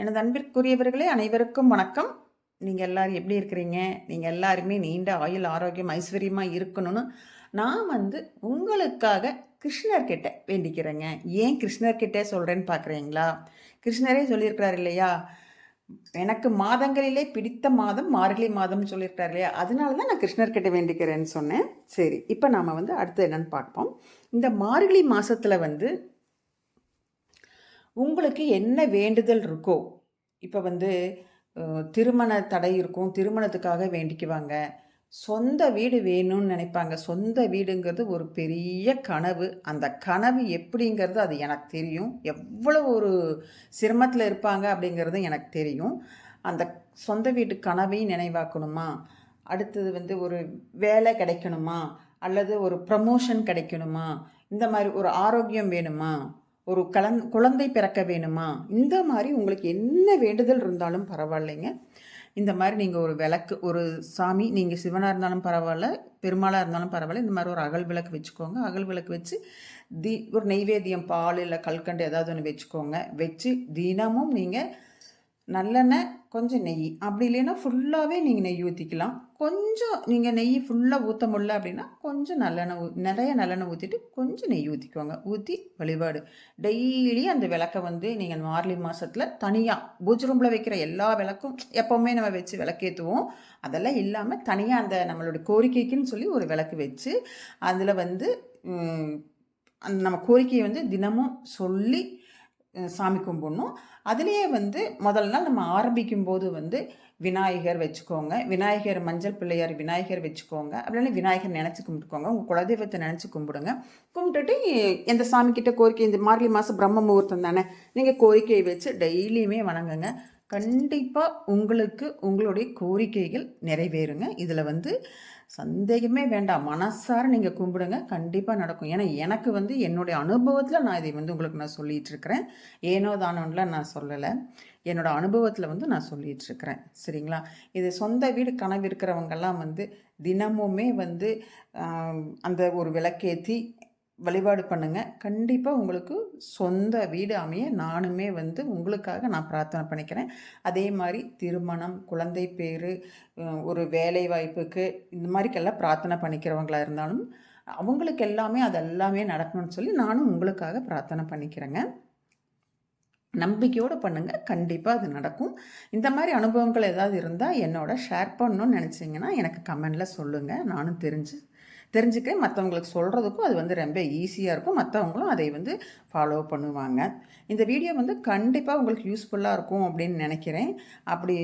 எனது அன்பிற்குரியவர்களே அனைவருக்கும் வணக்கம். நீங்கள் எல்லாரும் எப்படி இருக்கிறீங்க? நீங்கள் எல்லாருமே நீண்ட ஆயுள் ஆரோக்கியம் ஐஸ்வர்யமாக இருக்கணும்னு நான் வந்து உங்களுக்காக கிருஷ்ணர்கிட்ட வேண்டிக்கிறேங்க. ஏன் கிருஷ்ணர்கிட்ட சொல்கிறேன்னு பார்க்குறீங்களா கிருஷ்ணரே சொல்லியிருக்கிறார் இல்லையா? எனக்கு மாதங்களிலே பிடித்த மாதம் மார்கழி மாதம்னு சொல்லியிருக்காரு இல்லையா? அதனால தான் நான் கிருஷ்ணர்கிட்ட வேண்டிக்கிறேன்னு சொன்னேன். சரி இப்போ நாம் வந்து அடுத்து என்னென்னு பார்ப்போம். இந்த மார்கழி மாதத்தில் வந்து உங்களுக்கு என்ன வேண்டுதல் இருக்கோ இப்போ வந்து திருமண தடை இருக்கும் திருமணத்துக்காக வேண்டிக்குவாங்க. சொந்த வீடு வேணும்னு நினைப்பாங்க. சொந்த வீடுங்கிறது ஒரு பெரிய கனவு. அந்த கனவு எப்படிங்கிறது அது எனக்கு தெரியும். எவ்வளோ ஒரு சிரமத்தில் இருப்பாங்க அப்படிங்கிறது எனக்கு தெரியும். அந்த சொந்த வீட்டு கனவையும் நினைவாக்கணுமா? அடுத்தது வந்து ஒரு வேலை கிடைக்கணுமா? அல்லது ஒரு ப்ரமோஷன் கிடைக்கணுமா? இந்த மாதிரி ஒரு ஆரோக்கியம் வேணுமா? ஒரு கலந் குழந்தை பிறக்க வேணுமா? இந்த மாதிரி உங்களுக்கு என்ன வேண்டுதல் இருந்தாலும் பரவாயில்லைங்க. இந்த மாதிரி நீங்கள் ஒரு விளக்கு ஒரு சாமி நீங்கள் சிவனாக இருந்தாலும் பரவாயில்ல பெருமாளாக இருந்தாலும் பரவாயில்ல இந்த மாதிரி ஒரு அகல் விளக்கு வச்சுக்கோங்க. அகல் விளக்கு வச்சு தி ஒரு நெய்வேத்தியம் பால் இல்லை கல்கண்டு ஏதாவது ஒன்று வச்சுக்கோங்க. வச்சு தினமும் நீங்கள் நல்லெண்ணெய் கொஞ்சம் நெய். அப்படி இல்லைன்னா ஃபுல்லாகவே நீங்கள் நெய் ஊற்றிக்கலாம் கொஞ்சம் நீங்கள் நெய் ஃபுல்லாக ஊற்ற முடியல அப்படின்னா கொஞ்சம் நல்லெண்ணெய் ஊ நிறைய நல்லெண்ணெய் ஊற்றிட்டு கொஞ்சம் நெய் ஊற்றிக்குவாங்க ஊற்றி வழிபாடு. டெய்லி அந்த விளக்கை வந்து நீங்கள் மார்லி மாதத்தில் தனியாக பூஜ் ரூமில் வைக்கிற எல்லா விளக்கும் எப்போவுமே நம்ம வச்சு விளக்கேற்றுவோம் அதெல்லாம் இல்லாமல் தனியாக அந்த நம்மளோட கோரிக்கைக்குன்னு சொல்லி ஒரு விளக்கு வச்சு அதில் வந்து அந்த நம்ம கோரிக்கையை வந்து தினமும் சொல்லி சாமி கும்பிடணும். அதுலேயே வந்து முதல் நாள் நம்ம ஆரம்பிக்கும் போது வந்து விநாயகர் வச்சுக்கோங்க. விநாயகர் மஞ்சள் பிள்ளையார் விநாயகர் வச்சுக்கோங்க. அப்படின்னா விநாயகர் நினச்சி கும்பிட்டுக்கோங்க. உங்கள் குலதெய்வத்தை நினச்சி கும்பிடுங்க. கும்பிட்டுட்டு எந்த சாமிக்கிட்ட கோரிக்கை இந்த மார்கழி மாதம் பிரம்ம முகூர்த்தம் தானே. நீங்கள் கோரிக்கையை வச்சு டெய்லியுமே வணங்குங்க. கண்டிப்பாக உங்களுக்கு உங்களுடைய கோரிக்கைகள் நிறைவேறுங்க. இதில் வந்து சந்தேகமே வேண்டாம். மனசார நீங்கள் கும்பிடுங்க. கண்டிப்பாக நடக்கும். ஏன்னா எனக்கு வந்து என்னுடைய அனுபவத்தில் நான் இதை வந்து உங்களுக்கு நான் சொல்லிகிட்டு இருக்கிறேன் ஏனோ தானோன்லாம் நான் சொல்லலை. என்னோடய அனுபவத்தில் வந்து நான் சொல்லிகிட்டு இருக்கிறேன் சரிங்களா? இது சொந்த வீடு கனவு இருக்கிறவங்கெல்லாம் வந்து தினமுமே வந்து அந்த ஒரு விளக்கேற்றி வழிபாடு பண்ணுங்கள் கண்டிப்பாக உங்களுக்கு சொந்த வீடு அமைய நானுமே வந்து உங்களுக்காக நான் பிரார்த்தனை பண்ணிக்கிறேன். அதே மாதிரி திருமணம் குழந்தை பேர் ஒரு வேலை வாய்ப்புக்கு இந்த மாதிரிக்கெல்லாம் பிரார்த்தனை பண்ணிக்கிறவங்களாக இருந்தாலும் அவங்களுக்கு எல்லாமே அது எல்லாமே நடக்கணும்னு சொல்லி நானும் உங்களுக்காக பிரார்த்தனை பண்ணிக்கிறேங்க. நம்பிக்கையோடு பண்ணுங்கள் கண்டிப்பாக அது நடக்கும். இந்த மாதிரி அனுபவங்கள் ஏதாவது இருந்தால் என்னோட ஷேர் பண்ணணும்னு நினச்சிங்கன்னா எனக்கு கமெண்டில் சொல்லுங்கள் நானும் தெரிஞ்சு தெரிஞ்சுக்க மற்றவங்களுக்கு சொல்கிறதுக்கும் அது வந்து ரொம்ப ஈஸியாக இருக்கும். மற்றவங்களும் அதை வந்து ஃபாலோ பண்ணுவாங்க. இந்த வீடியோ வந்து கண்டிப்பாக உங்களுக்கு யூஸ்ஃபுல்லாக இருக்கும் அப்படின்னு நினைக்கிறேன். அப்படி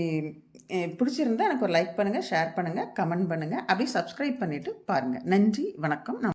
பிடிச்சிருந்தா எனக்கு ஒரு லைக் பண்ணுங்கள் ஷேர் பண்ணுங்கள் கமெண்ட் பண்ணுங்கள் அப்படி சப்ஸ்கிரைப் பண்ணிவிட்டு பாருங்கள் நன்றி வணக்கம். நான்